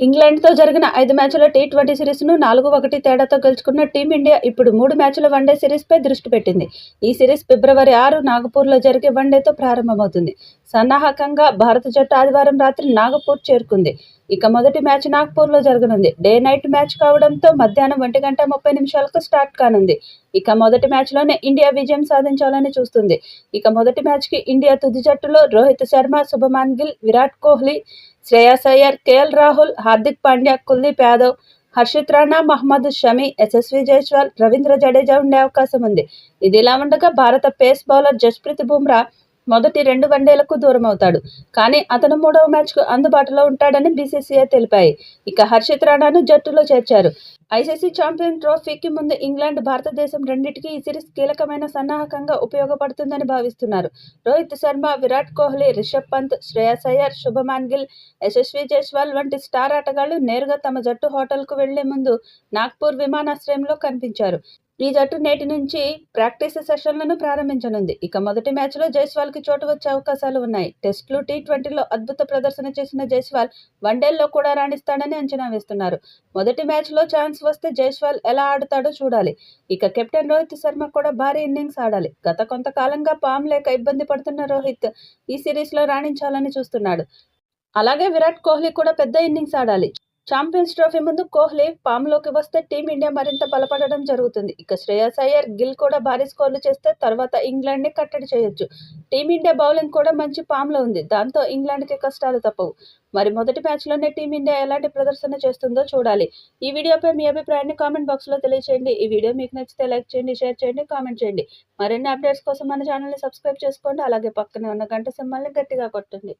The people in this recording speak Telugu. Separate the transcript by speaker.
Speaker 1: ఇంగ్లాండ్తో జరిగిన ఐదు మ్యాచ్ల టీ ట్వంటీ సిరీస్ను నాలుగు ఒకటి తేడాతో గెలుచుకున్న టీమిండియా ఇప్పుడు మూడు మ్యాచ్ల వన్డే సిరీస్పై దృష్టి పెట్టింది. ఈ సిరీస్ ఫిబ్రవరి ఆరు నాగపూర్లో జరిగే వన్డేతో ప్రారంభమవుతుంది. సన్నాహకంగా భారత జట్టు ఆదివారం రాత్రి నాగపూర్ చేరుకుంది. ఇక మొదటి మ్యాచ్ నాగ్పూర్లో జరగనుంది. డే నైట్ మ్యాచ్ కావడంతో మధ్యాహ్నం ఒంటి గంట ముప్పై నిమిషాలకు స్టార్ట్ కానుంది. ఇక మొదటి మ్యాచ్లోనే ఇండియా విజయం సాధించాలని చూస్తుంది. ఇక మొదటి మ్యాచ్కి ఇండియా తుది జట్టులో రోహిత్ శర్మ శుభమాన్ గిల్ విరాట్ కోహ్లీ శ్రేయస్ అయ్యర్ కేఎల్ రాహుల్ హార్దిక్ పాండ్యా కుల్దీప్ యాదవ్ హర్షిత్ రాణా మహమ్మద్ షమి యశస్వి జైస్వాల్ రవీంద్ర జడేజా ఉండే అవకాశం ఉంది. ఇదిలా ఉండగా భారత పేస్ బౌలర్ జస్ప్రీత్ బుమ్రా మొదటి రెండు వన్డేలకు దూరం అవుతాడు కానీ అతను మూడవ మ్యాచ్కు అందుబాటులో ఉంటాడని బీసీసీఐ తెలిపాయి. ఇక హర్షిత్ రాణాను జట్టులో చేర్చారు. ఐసీసీ ఛాంపియన్ ట్రోఫీకి ముందు ఇంగ్లాండ్ భారతదేశం రెండింటికి ఈ సిరీస్ కీలకమైన సన్నాహకంగా ఉపయోగపడుతుందని భావిస్తున్నారు. రోహిత్ శర్మ విరాట్ కోహ్లీ రిషబ్ పంత్ శ్రేయస్ అయ్యర్ శుభమాన్ గిల్ యశస్వి జైస్వాల్ వంటి స్టార్ ఆటగాళ్ళు నేరుగా తమ జట్టు హోటల్కు వెళ్ళే ముందు నాగ్పూర్ విమానాశ్రయంలో కనిపించారు. ఈ జట్టు నేటి నుంచి ప్రాక్టీస్ సెషన్లను ప్రారంభించనుంది. ఇక మొదటి మ్యాచ్లో జైస్వాల్కి చోటు వచ్చే అవకాశాలు ఉన్నాయి. టెస్టులు టీ ట్వంటీలో అద్భుత ప్రదర్శన చేసిన జైస్వాల్ వన్డేల్లో కూడా రాణిస్తాడని అంచనా వేస్తున్నారు. మొదటి మ్యాచ్లో ఛాన్స్ వస్తే జైస్వాల్ ఎలా ఆడతాడో చూడాలి. ఇక కెప్టెన్ రోహిత్ శర్మ కూడా భారీ ఇన్నింగ్స్ ఆడాలి. గత కొంతకాలంగా పామ్ లేక ఇబ్బంది పడుతున్న రోహిత్ ఈ సిరీస్లో రాణించాలని చూస్తున్నాడు. అలాగే విరాట్ కోహ్లీ కూడా పెద్ద ఇన్నింగ్స్ ఆడాలి. ఛాంపియన్స్ ట్రోఫీ ముందు కోహ్లీ ఫామ్లోకి వస్తే టీమిండియా మరింత బలపడడం జరుగుతుంది. ఇక శ్రేయస్ అయ్యర్ గిల్ కూడా భారీ స్కోర్లు చేస్తే తర్వాత ఇంగ్లాండ్ని కట్టడి చేయొచ్చు. టీమిండియా బౌలింగ్ కూడా మంచి ఫామ్లో ఉంది. దాంతో ఇంగ్లాండ్కి కష్టాలు తప్పవు. మరి మొదటి మ్యాచ్లోనే టీమిండియా ఎలాంటి ప్రదర్శన చేస్తుందో చూడాలి. ఈ వీడియోపై మీ అభిప్రాయాన్ని కామెంట్ బాక్స్లో తెలియచేయండి. ఈ వీడియో మీకు నచ్చితే లైక్ చేయండి షేర్ చేయండి కామెంట్ చేయండి. మరిన్ని అప్డేట్స్ కోసం మన ఛానల్ని సబ్స్క్రైబ్ చేసుకోండి. అలాగే పక్కనే ఉన్న గంట సింబల్ని గట్టిగా కొట్టండి.